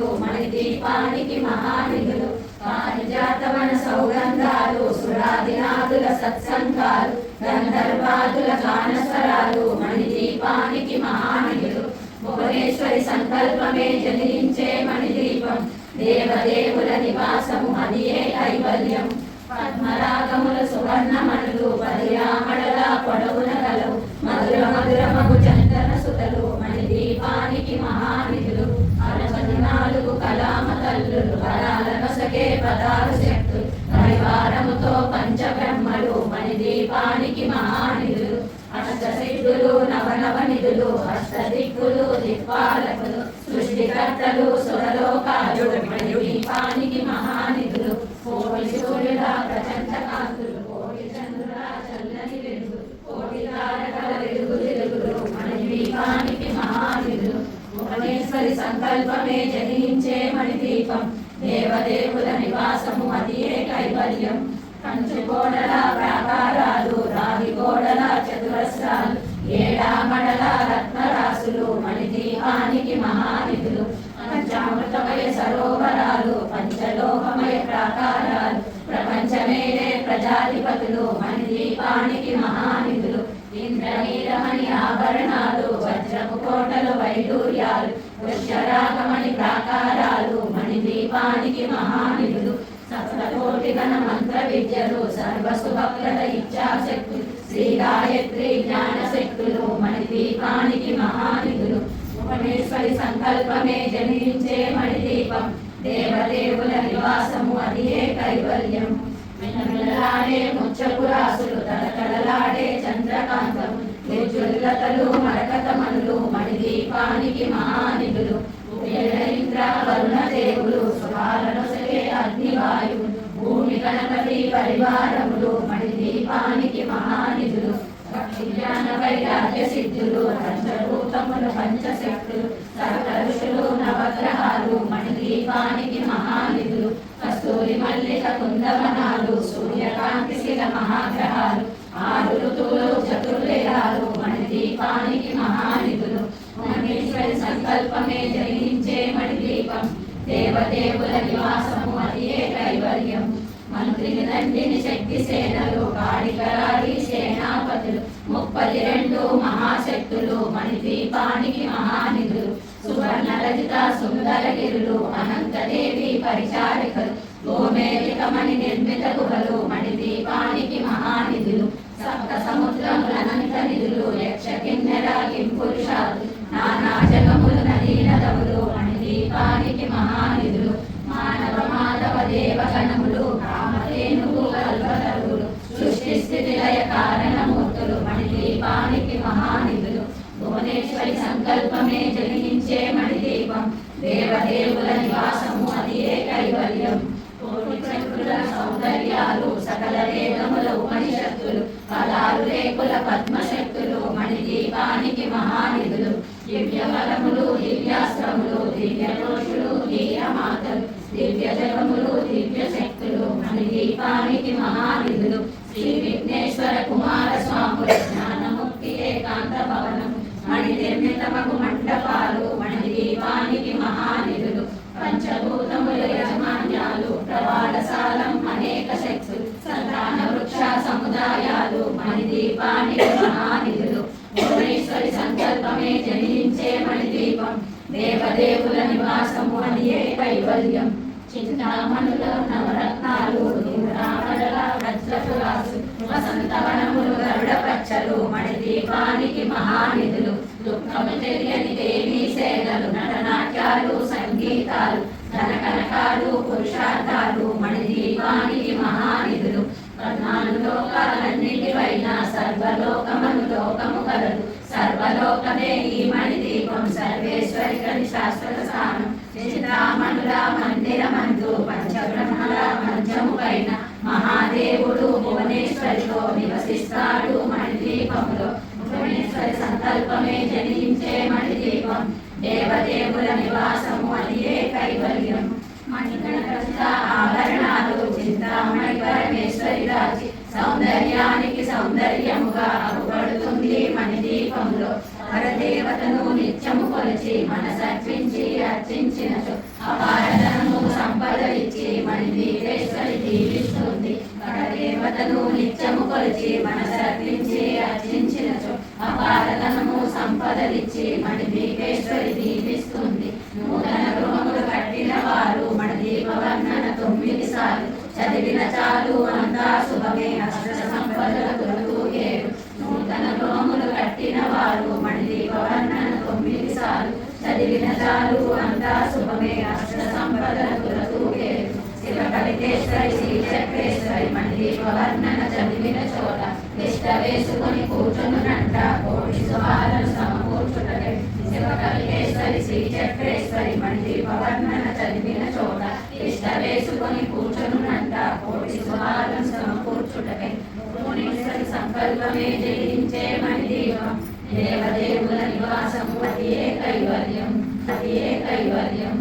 లక్ష్మీపతులు మణి దీపానికి మహానిధులు. పారిజాతవన సౌగంధాలు సురాదినాథుల సత్సంగాలు గంధర్వాదుల గానస్వరాలు మణి దీపానికి మహానిధులు. భువనేశ్వరి సంకల్పమే జలించే మణి దీపం దేవదేవుల నివాసము అదియే కైవల్యం. పద్మరాగముల సువర్ణమణులు పదియామడల పొడవు పదాలు శక్తులు పరివారముతో పంచబ్రహ్మలు మణి దీపానికి మహానిధులు అష్టసిద్ధులు నవనవ నిధులు అష్టదిక్కులు దిక్పాలకులు సృష్టికర్తలు సురలోకాలు మణి దీపానికి మహానిధులు కోటి సూర్యుల ప్రచండ కాంతులు కోటి చంద్రుల చల్లని వెలుగు కోటి తారకల వెలుగు వెలుగులు మణి దీపానికి మహానిధులు భువనేశ్వరి సంకల్పమే జనించే మణి దీపం దేవదేవుల నివాసము అదియే కైవల్యం కంచు గోడల ప్రాకారాలు రాగి గోడల చతురస్రాలు ఏడామడల రత్నరాసులు మణి దీపానికి మహానిధులు పంచామృతమయ సరోవరాలు పంచలోకమయ ప్రాకారాలు ప్రపంచమేలే ప్రజాధిపతులు మణిదీపానికి మహానిధులు ఇంద్రనీలమణి ఆభరణాలు కోటలు వైడూర్యాలు వృక్షరాగమణి ప్రాకారాలు మణి దీపానికి మహానిధులు సప్తకోటి గణ మంత్ర విద్యలు సర్వసుభప్రద ఇచ్చాశక్తి శ్రీ గాయత్రి జ్ఞాన శక్తులు మణి దీపానికి మహానిధులు భువనేశ్వరి సంకల్పమే జనించే మణి దీపం దేవదేవుల నివాసము అదియే కైవల్యం? మిలమిలలాడే ముచ్చపు రాసులు తలతలలాడే చంద్రకాంతము జ్వల్లతలు మరకతమనులు మణిదీపానికి మహానిధులు ఇంద్ర వరుణ దేవులు సుహాలను సగే అగ్నివాయువు భూమి గణపతి పరివారములు మణిదీపానికి మహానిధులు భక్తి వైరాగ్య సిద్ధులు పంచభూతములు పంచశక్తులు సకల నవగ్రహాలు మణిదీపానికి మహానిధులు కస్తూరి మల్లిక కుందవనాలు సూర్యకాంతి శిల మహాగ్రహాలు ఆరు ఋతువులు చతుర్వేదాలు దీపానికి మహానిధులు. మహేశ్వరి సంకల్పమే జయించే మణి దీపం. దేవదేవుల నివాసము అదే కైవల్యం? మంత్రిని నందిని శక్తి సేనలు కాడికరాడి సేనాపతులు ముప్పది రెండు మహాశక్తులు మణి దీపానికి మహానిధులు. సువర్ణ రజిత సుందరగిరులు అనంతదేవి పరిచారికలు గోమేలికమణి నిర్మిత గుహలు మణి సంకల్పమే జనించే మణిదీపం. దేవదేవుల నివాసము అది ఏ కైవల్యం కోటి చక్రుల సౌందర్యాలు సకల వేదముల ఉపనిషత్తులు పదాలు రేకుల పద్మశక్తులు మణిదీపానికి మహానిధులు. దివ్య బలములు దివ్యాస్త్రములు దివ్య దోషులు దివ్య మాతలు దివ్య జలములు దివ్య శక్తులు మణిదీపానికి మహానిధులు. నిర్మితమగు మండపాలు మణి దీపానికి మహానిధులు పంచభూతముల యజమాన్యాలు ప్రవాళసాలం అనేక శక్తులు సంతాన వృక్ష సముదాయాలు మణి దీపానికి మహానిధులు. భువనేశ్వరి సంకల్పమే జనించే మణి దీపం దేవదేవుల నివాసము అనియే కైవల్యం చింతామణుల నవరత్నాలు వసంతవనములు గరుడ పచ్చలు మణి దీపానికి మహానిధులు. దుఃఖము తెలియని దేవి సేనలు నటనాట్యాలు సంగీతాలు ధనకనకాలు పురుషార్థాలు మణిదీపానికి మహానిధులు. పద్నాలుగు లోకాలన్నిటిపైన సర్వలోకమను లోకము కలదు. సర్వలోకమే ఈ మణిదీపం సర్వేశ్వరి కది శాశ్వత స్థానం. చింతామణుల మందిరమందు పంచబ్రహ్మల మంచము పైన మహాదేవుడు భువనేశ్వరిలో నివసిస్తాడు మణిదీపములో. భువనేశ్వరి సంకల్పమే జని పరమేశ్వరి రాజి సౌందర్యానికి సౌందర్యముగా అగుపడుతుంది మణి దీపంలో పరదేవతను నిత్యము కొలిచి సంపదలిచ్చి మనసర్పించి అర్చించినచో. అపారధనము సంపద ఇచ్చి మణి దీపేశ్వరి దీవిస్తుంది. పరదేవతను నిత్యము కొలిచి మన చదివిన అంతా శుభమే. అష్ట సంపదల కొరకు నూతన కట్టిన వారు తొమ్మిది సార్లు చదివిన చాలు అంతా శుభమే. అష్ట సంపదల కొరకు శివ కలితేశ్వరి శ్రీ చక్రేశ్వరి చదివిన చోట నిష్ట వేసుకొని కూర్చునునంట. కోటి శుభాలను సమకూర్చుటలే శివ కలితేశ్వరి శ్రీ చక్రేశ్వరి మణి దీపవర్ణన చదివిన చోట నిష్ట వేసుకొని కూర్చునునంట కోటి శుభాలను సమకూర్చుటలే భువనేశ్వరి సంకల్పమే జయించే మణి దేవదేవుల నివాసం అతియే కైవల్యం అతియే కైవల్యం